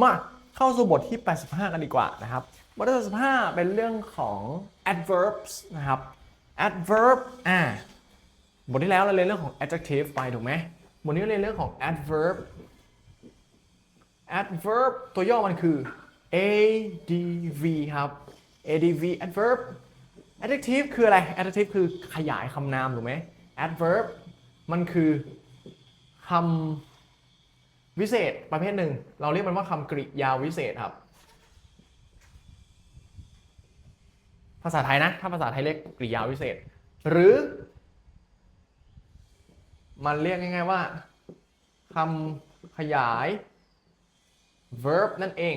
มาเข้าสู่บทที่ 85 กันดีกว่านะครับบทที่85เป็นเรื่องของ adverbs นะครับ adverb อ่าบทที่แล้วเราเรียนเรื่องของ adjective ไปถูกไหมบทนี้เราเรียนเรื่องของ adverb adverb ตัวย่อมันคือ adv ครับ adv adverb adjective คืออะไร adjective คือขยายคำนามถูกไหม adverb มันคือคำ วิเศษประเภทหนึ่ง เราเรียกมันว่าคำกริยาวิเศษครับ ภาษาไทยนะ ถ้าภาษาไทยเรียกกริยาวิเศษ หรือ มันเรียกง่ายๆว่าคำขยาย verb นั่นเอง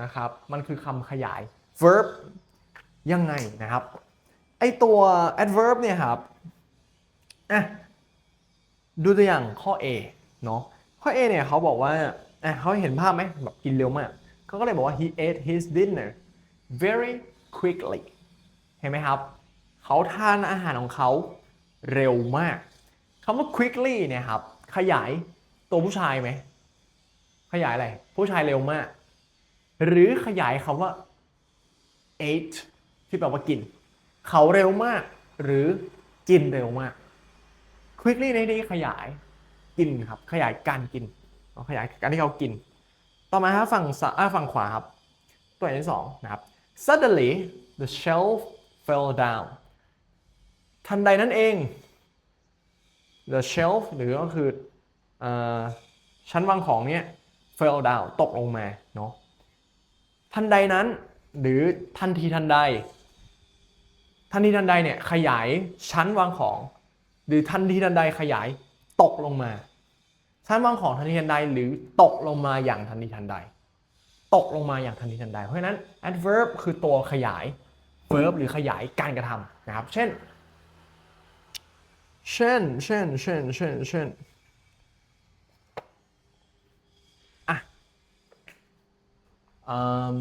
นะครับ มันคือคำขยาย verb ยังไงนะครับ ไอตัว adverb เนี่ยครับอะ ดูตัวอย่างข้อ A เนาะข้อ A เนี่ยเขาบอกว่าอะเขาเห็นภาพไหมแบบกินเร็วมากเขาก็เลยบอกว่า he ate his dinner very quickly เห็นไหมครับ เขาทานอาหารของเขาเร็วมากคำว่า quickly เนี่ยครับ ขยายตัวผู้ชายไหม ขยายอะไร ผู้ชายเร็วมาก หรือขยายคำว่า ate ที่แปลว่ากิน เขาเร็วมาก หรือกินเร็วมาก quickly ในที่ขยายกินครับ ขยายการกินเอาขยายการที่เขากิน ต่อมาครับฝั่งซ้ายฝั่งขวาครับ ตัวอย่างที่สองนะครับ suddenly the shelf fell down ทันใดนั้นเอง the shelf หรือก็คือออชั้นวางของเนี่ย fell down ตกลงมาเนาะทันใดนั้นหรือทันทีทันใด ทันทีทันใดเนี่ยขยายชั้นวางของ หรือทันทีทันใดขยายตกลงมาชั้นวางของทันทีทันใดหรือตกลงมาอย่างทันทีทันใด ตกลงมาอย่างทันทีทันใด เพราะฉะนั้น adverb คือตัวขยาย verb หรือขยายการกระทำนะครับ เช่น เช่น เช่น เช่น เช่น เช่นอะอืม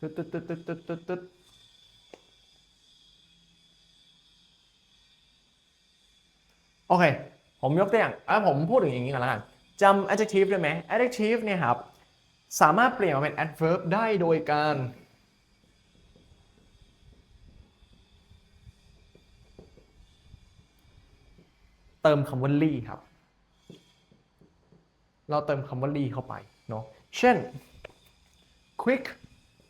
ตึ๊ดตึ๊ดตึ๊ดตึ๊ดตึ๊ดตึ๊ดตึ๊ด โอเค ผมยกตัวอย่างอะผมพูดถึงอย่างนี้กันแล้วกันจำ adjective ได้ไหม adjective เนี่ยครับ สามารถเปลี่ยนมาเป็น adverb ได้โดยการเติมคำว่า ly ครับ เราเติมคำว่า ly เข้าไปเนาะ เช่น quick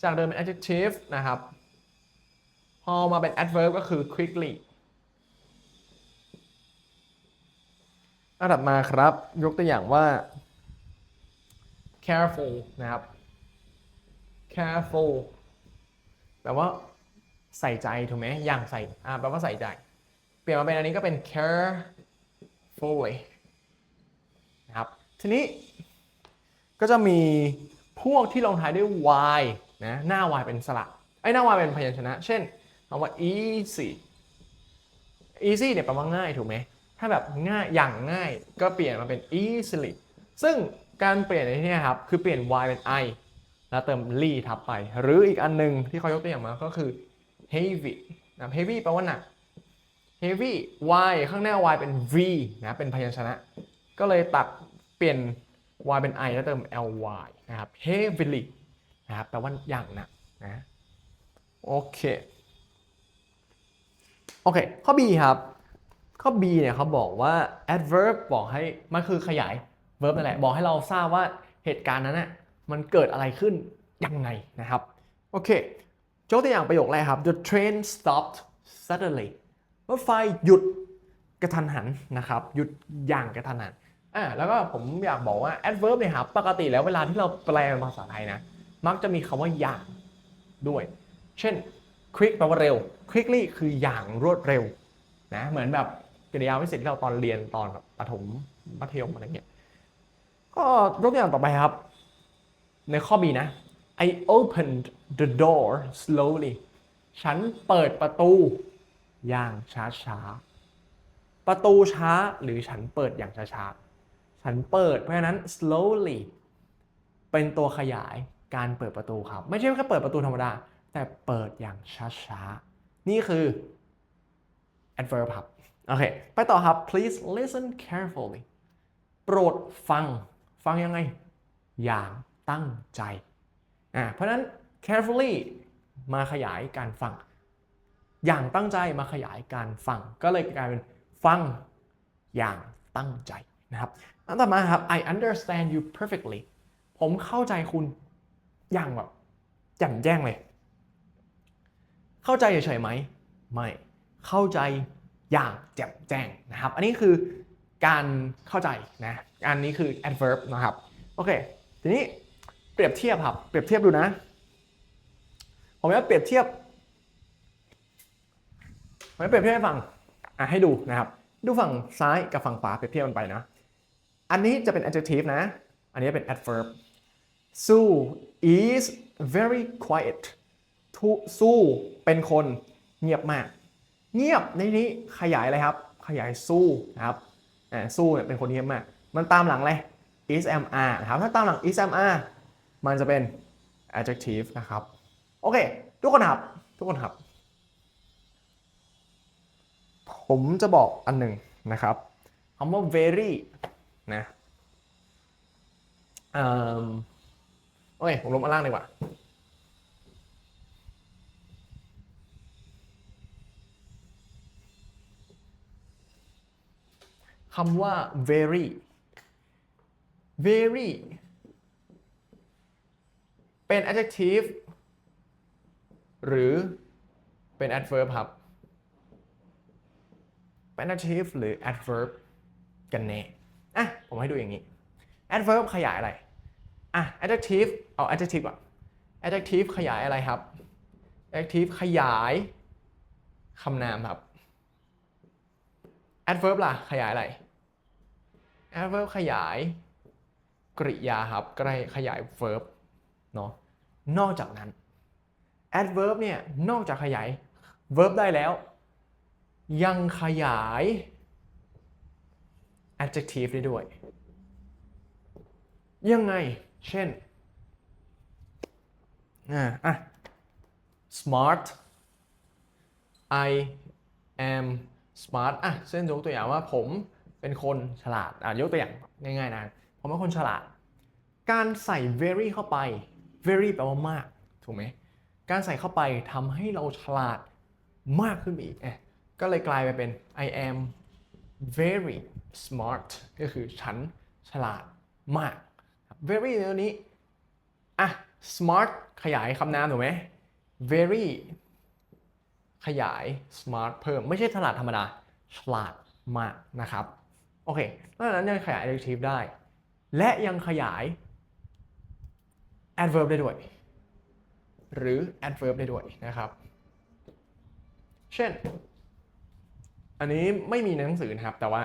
จากเดิมเป็น adjective นะครับ พอมาเป็น adverb ก็คือ quickly อันดับมาครับ ยกตัวอย่างว่า careful นะครับ careful แปลว่าใส่ใจถูกไหมอย่างใส่อ่าแปลว่าใส่ใจ เปลี่ยนมาเป็นอันนี้ก็เป็น carefully นะครับ ทีนี้ก็จะมีพวกที่ลงท้ายด้วย y นะหน้า y เป็นสระไอ้หน้า y เป็นพยัญชนะ เช่นคำว่า easy easy เนี่ยแปลว่าง่ายถูกไหม ถ้าแบบง่ายอย่างง่ายก็เปลี่ยนมาเป็น easily ซึ่งการเปลี่ยนในที่นี้ครับคือเปลี่ยน y เป็น i แล้วเติม ly ทับไป หรืออีกอันหนึงที่เขายกตัวอย่างมาก็คือ heavy นะ heavy แปลว่าหนัก heavy y ข้างหน้า y เป็น v นะเป็นพยัญชนะ ก็เลยตัดเปลี่ยน y เป็น i แล้วเติม ly นะครับ heavily นะครับแปลว่าอย่างหนักนะโอเค โอเค ข้อ B ครับ ข้อ B เนี่ยเขาบอกว่า adverb บอกให้มันคือขยาย verb นั่นแหละ บอกให้เราทราบว่าเหตุการณ์นั้นน่ะมันเกิดอะไรขึ้นยังไงนะครับ โอเคยกตัวอย่างประโยคแรกครับ the train stopped suddenly รถไฟหยุดกระทันหันนะครับ หยุดอย่างกระทันหันอ่าแล้วก็ผมอยากบอกว่า adverb เนี่ยครับ ปกติแล้วเวลาที่เราแปลเป็นภาษาไทยนะ มักจะมีคำว่าอย่างด้วย เช่น quick แปลว่าเร็ว quickly คืออย่างรวดเร็วนะ เหมือนแบบ กริยาวิเศษที่เราตอนเรียนตอนแบบประถมมัธยมอะไรเงี้ยก็ยกตัวอย่างต่อไปครับ ในข้อ B นะ I opened the door slowly ฉันเปิดประตูอย่างช้าๆ ประตูช้าหรือฉันเปิดอย่างช้าๆ ฉันเปิดเพราะฉะนั้น slowly เป็นตัวขยายการเปิดประตูครับ ไม่ใช่แค่เปิดประตูธรรมดา แต่เปิดอย่างช้าๆ นี่คือ adverb ครับ โอเค ไปต่อครับ please listen carefully โปรดฟัง ฟังยังไง อย่างตั้งใจ อ่า เพราะนั้น carefully มาขยายการฟัง อย่างตั้งใจมาขยายการฟัง ก็เลยกลายเป็นฟังอย่างตั้งใจนะครับอันต่อมาครับ I understand you perfectly ผมเข้าใจคุณอย่างแบบแจ่มแจ้งเลย เข้าใจเฉยๆไหม ไม่ เข้าใจ อย่างแจ่มแจ้งนะครับ อันนี้คือการเข้าใจนะอันนี้คือ adverb นะครับโอเคทีนี้เปรียบเทียบครับเปรียบเทียบดูนะผมจะเปรียบเทียบผมจะเปรียบเทียบให้ฟังอะให้ดูนะครับ ดูฝั่งซ้ายกับฝั่งขวาเปรียบเทียบกันไปนะ อันนี้จะเป็น adjective นะ อันนี้เป็น adverb Sue is very quiet ทุสู้เป็นคนเงียบมาก เงียบในนี้ขยายอะไรครับ ขยายสู้นะครับอ่าสู้เนี่ยเป็นคนเงียบมาก มันตามหลังเลย is am are นะครับ ถ้าตามหลัง is am are มันจะเป็น adjective นะครับ โอเค ทุกคนครับ ทุกคนครับ ผมจะบอกอันหนึ่งนะครับคำว่า very นะอโอเค ผมลงมาล่างดีกว่า คำว่า very very เป็น adjective หรือเป็น adverb ครับ เป็น adjective หรือ adverb กันแน่อะ ผมให้ดูอย่างนี้ adverb ขยายอะไร อะ adjective เอา adjective ก่อน adjective ขยายอะไรครับ adjective ขยายคำนามครับ adverb ล่ะ ขยายอะไร adverb ขยายกริยาครับก็ได้ขยาย verb เนาะนอกจากนั้น adverb เนี่ยนอกจากขยาย verb ได้แล้ว ยังขยาย adjective ได้ด้วย ยังไง เช่นอะอะ smart I am smart อะเช่นยกตัวอย่างว่าผมเป็นคนฉลาดอะยกตัวอย่างง่ายๆนะผมเป็นคนฉลาด การใส่ very เข้าไป very แปลว่ามากถูกไหมการใส่เข้าไปทำให้เราฉลาดมากขึ้นอีกเอ๊ะก็เลยกลายไปเป็น I am very smart ก็คือฉันฉลาดมาก very ในตัวนี้อะ smart ขยายคำนามถูกไหม very ขยาย smart เพิ่ม ไม่ใช่ฉลาดธรรมดา ฉลาดมากนะครับ โอเคนอกจากนั้นยังขยาย adjective ได้ และยังขยาย adverb ได้ด้วย หรือ adverb ได้ด้วยนะครับ เช่น อันนี้ไม่มีในหนังสือนะครับ แต่ว่า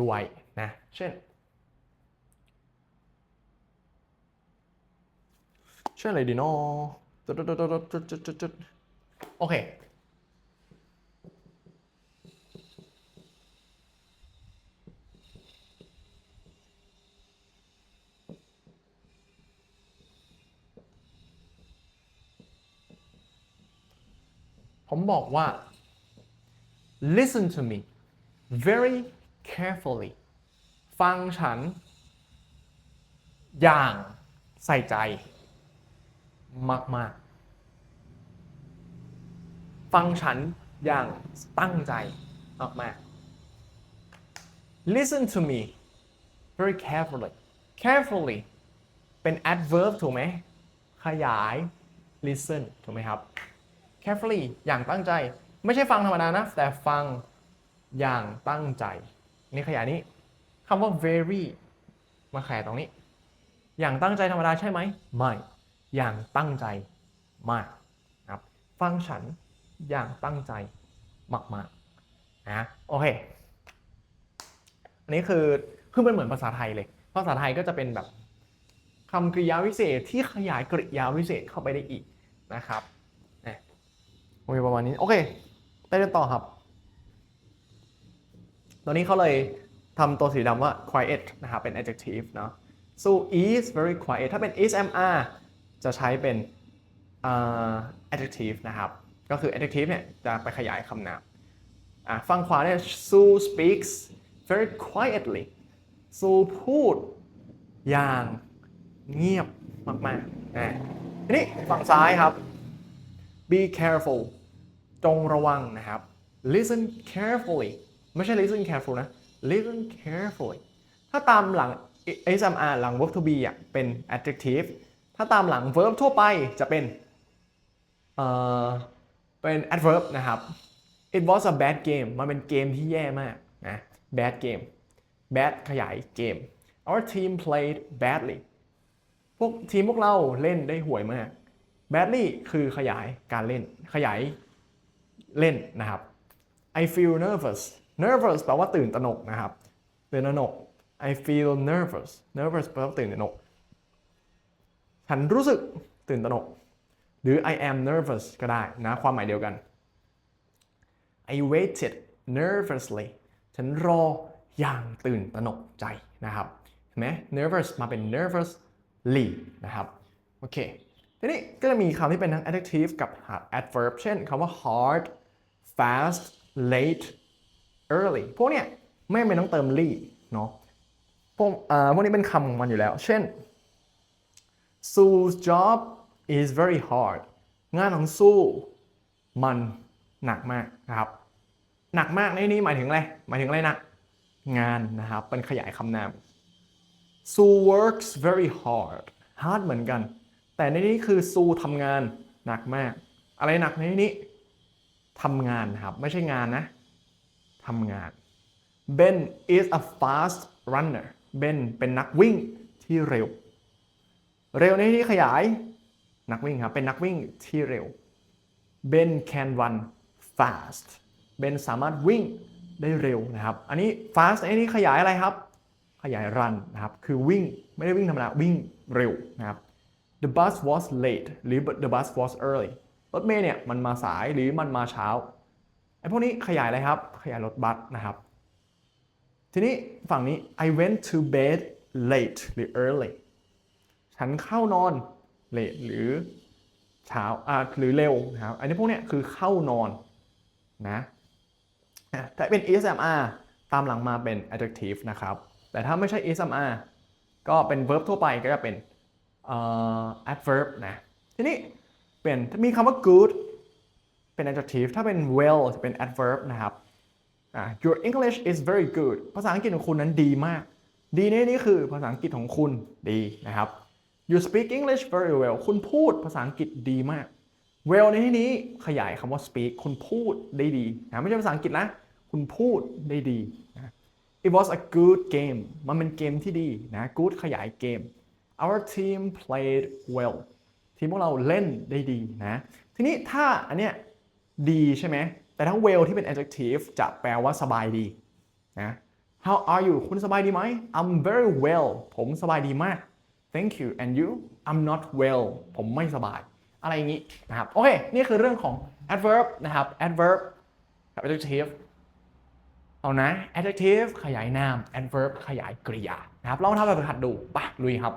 ด้วยนะ เช่น เช่นอะไรดีเนาะจุดจุดจุดจุดจุดจุดจุดโอเค ผมบอกว่า listen to me very carefully ฟังฉัน อย่างใส่ใจ มาก ๆ ฟังฉันอย่างตั้งใจ มาก ๆ listen to me very carefully carefully เป็น adverb ถูกไหม ขยาย listen ถูกไหมครับ carefully อย่างตั้งใจ ไม่ใช่ฟังธรรมดานะ แต่ฟังอย่างตั้งใจ นี่ขยายนี้คำว่า very มาขยายตรงนี้ อย่างตั้งใจธรรมดาใช่ไหมไม่ อย่างตั้งใจมากนะครับ ฟังฉันอย่างตั้งใจมากๆนะโอเค อันนี้คือคือมันเหมือนภาษาไทยเลย ภาษาไทยก็จะเป็นแบบคำกริยาวิเศษที่ขยายกริยาวิเศษเข้าไปได้อีกนะครับ โอเคประมาณนี้ โอเค ไปเดินต่อครับตัวนี้เขาเลยทำตัวสีดำว่า quiet นะครับ เป็น adjective เนาะ so is very quiet ถ้าเป็น is am are จะใช้เป็น adjective นะครับ ก็คือ adjective เนี่ยจะไปขยายคำนามอะฝั่งขวาเนี่ย Sue speaks very quietly Sue พูดอย่างเงียบมากๆอะทีนี้ฝั่งซ้ายครับ be careful จงระวังนะครับ listen carefully ไม่ใช่ listen careful นะ listen carefully ถ้าตามหลัง SMR หลัง verb to be อะเป็น adjective ถ้าตามหลัง verb ทั่วไปจะเป็นเอ่อเป็น adverb นะครับ it was a bad game มันเป็นเกมที่แย่มากนะ bad game bad ขยายเกม our team played badly พวกทีมพวกเราเล่นได้ห่วยมาก badly คือขยายการเล่น ขยายเล่นนะครับ I feel nervous nervous แปลว่าตื่นตระหนกนะครับ ตื่นตระหนก I feel nervous nervous แปลว่าตื่นตระหนก ฉันรู้สึกตื่นตระหนก หรือ I am nervous ก็ได้นะ ความหมายเดียวกัน I waited nervously ฉันรออย่างตื่นตระหนกใจนะครับเห็นไหม nervous มาเป็น nervously นะครับ โอเค ทีนี้ก็จะมีคำที่เป็นทั้ง adjective กับ adverb เช่นคำว่า hard fast late early พวกเนี้ยไม่จำเป็นต้องเติม ly เนาะพวกอ่อพวกนี้เป็นคำของมันอยู่แล้ว เช่น Sue's job is very hard งานของสู้มันหนักมากนะครับ หนักมากในนี้หมายถึงอะไร หมายถึงอะไรหนัก งานนะครับ เป็นขยายคำนาม Sue works very hard hard เหมือนกัน แต่ในนี้คือ Sue ทำงานหนักมาก อะไรหนักในนี้ทำงานครับ ไม่ใช่งานนะทำงาน Ben is a fast runner Ben เป็นนักวิ่งที่เร็ว เร็วในที่ขยายนักวิ่งครับ เป็นนักวิ่งที่เร็ว Ben can run fast Ben สามารถวิ่งได้เร็วนะครับ อันนี้ fast ในที่ขยายอะไรครับ ขยาย run นะครับ คือวิ่งไม่ได้วิ่งธรรมดาวิ่งเร็วนะครับ The bus was late หรือ the bus was early รถเมล์เนี่ยมันมาสายหรือมันมาเช้าไอ้พวกนี้ขยายอะไรครับ ขยายรถบัสนะครับ ทีนี้ฝั่งนี้ I went to bed late หรือ early ฉันเข้านอน late หรือเช้าอ่าหรือเร็วนะครับ อันนี้พวกเนี้ยคือเข้านอนนะอะถ้าเป็น ESMR ตามหลังมาเป็น adjective นะครับ แต่ถ้าไม่ใช่ ESMR ก็เป็น verb ทั่วไปก็จะเป็น adverb นะทีนี้เป็นถ้ามีคำว่า good เป็น adjective ถ้าเป็น well จะเป็น adverb นะครับ your English is very good ภาษาอังกฤษของคุณนั้นดีมาก ดีในนี้คือภาษาอังกฤษของคุณดีนะครับ you speak English very well คุณพูดภาษาอังกฤษดีมาก well ในที่นี้ขยายคำว่า speak คุณพูดได้ดีนะไม่ใช่ภาษาอังกฤษนะ คุณพูดได้ดีนะ it was a good game มันเป็นเกมที่ดีนะ good ขยายเกม our team played well ทีมพวกเราเล่นได้ดีนะ ทีนี้ถ้าอันเนี้ยดีใช่ไหม แต่ถ้า well ที่เป็น adjective จะแปลว่าสบายดีนะ how are you คุณสบายดีไหม I'm very well ผมสบายดีมาก thank you and you I'm not well ผมไม่สบาย อะไรอย่างนี้นะครับ โอเค นี่คือเรื่องของ adverb นะครับ adverb กับ adjective เอานะ adjective ขยายนาม adverb ขยายกริยา นะครับ ลองทำแบบฝึกหัดดู ไปลุยครับ